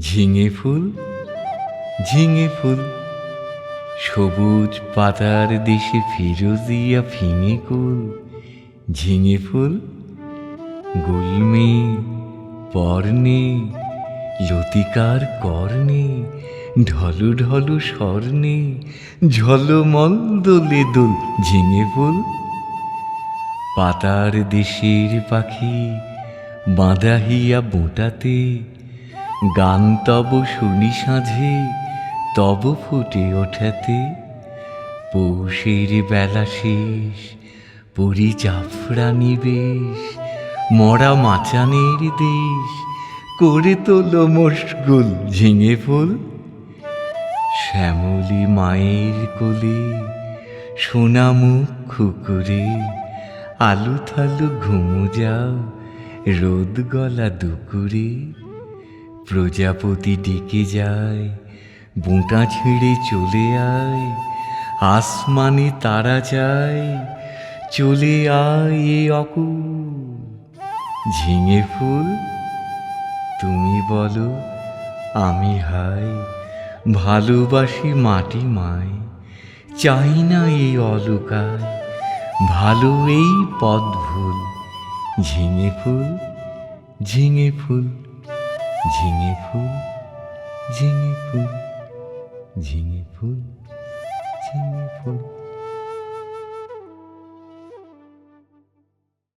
ঝিঙে ফুল ঝিঙে ফুল। সবুজ পাতার দেশে ফিরোজিয়া ফিঙে কুল। ঝিঙে ফুল, গুলমে পর্ণে লতিকার কর্ণে, ঢলু ঢলু স্বর্ণে ঝলমল দোলে দোল ঝিঙে ফুল। পাতার দেশের পাখি বাঁধাহিয়া বোটাতে গান তব শুনি সাঁঝে, তব ফুটে ওঠাতে। পৌষের বেলা শেষ পুরী জাফরানি বেশ মরা মাচানের দেশ, করে তোলো মশগুল ঝিঙে ফুল। শ্যামলী মায়ের কোলে, সোনা মুখ খুকুরে আলু থালু ঘুমু যাও, রোদ গলা দুকুরে প্রজাপতি ডেকে যায়, বোঁটা ছেড়ে চলে আয়, আসমানে তারা যায়, চলে আয় এ অকুল। ঝিঙে ফুল, তুমি বলো আমি হাই, ভালোবাসি মাটি মায় চাই না এই অলকায়, ভালো এই পদ ভুল। ঝিঙে ফুল ঝিঙে ফুল। ঝিঙে ফুল ঝিঙে ফুল ঝিঙে ফুল ঝিঙে ফুল।